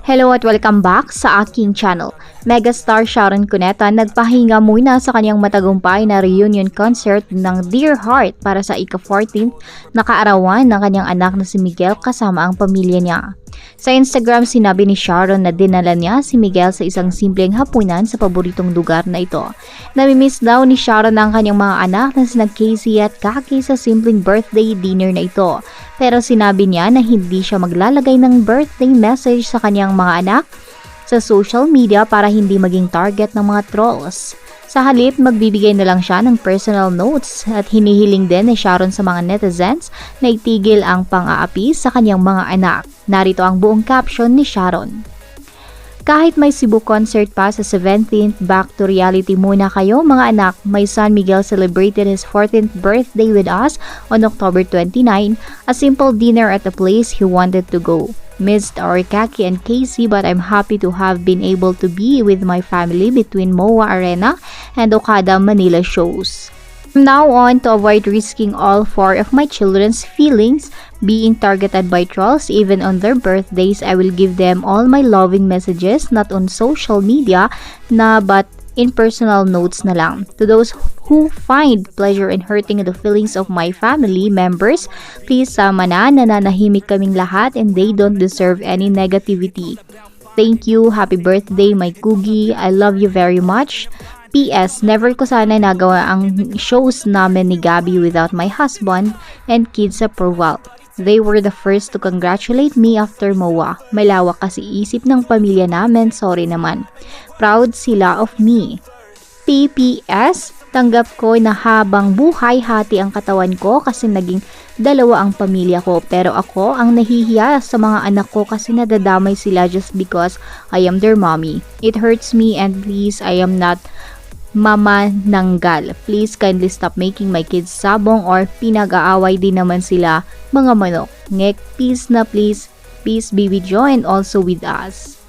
Hello at welcome back sa aking channel. Megastar Sharon Cuneta nagpahinga muna sa kanyang matagumpay na reunion concert ng Dear Heart para sa ika-14th na kaarawan ng kanyang anak na si Miguel kasama ang pamilya niya. Sa Instagram, sinabi ni Sharon na dinala niya si Miguel sa isang simpleng hapunan sa paboritong lugar na ito. Namimiss daw ni Sharon ang kanyang mga anak na sina Casey at Kaki sa simpleng birthday dinner na ito. Pero sinabi niya na hindi siya maglalagay ng birthday message sa kanyang mga anak sa social media para hindi maging target ng mga trolls. Sa halip, magbibigay na lang siya ng personal notes at hinihiling din ni Sharon sa mga netizens na itigil ang pang-aapi sa kanyang mga anak. Narito ang buong caption ni Sharon. Kahit may Cebu concert pa sa 17th, back to reality muna kayo mga anak. My son Miguel celebrated his 14th birthday with us on October 29, a simple dinner at a place he wanted to go. Missed our Kaki and Casey but I'm happy to have been able to be with my family between MOA Arena and Okada Manila shows. From now on, to avoid risking all four of my children's feelings being targeted by trolls even on their birthdays, I will give them all my loving messages not on social media na but in personal notes na lang. To those who find pleasure in hurting the feelings of my family members, please sama na nananahimik kaming lahat and they don't deserve any negativity. Thank you. Happy birthday, my Coogie. I love you very much. P.S. Never ko sana nagawa ang shows namin ni Gabby without my husband and kids approval. They were the first to congratulate me after MOA. May lawak kasi isip ng pamilya namin, sorry naman. Proud sila of me. PPS, tanggap ko na habang buhay hati ang katawan ko kasi naging dalawa ang pamilya ko. Pero ako ang nahihiya sa mga anak ko kasi nadadamay sila just because I am their mommy. It hurts me and please I am not Mama Nanggal. Please kindly stop making my kids sabong or pinag-aaway din naman sila mga manok. Ngek, peace na please. Peace be with you and also with us.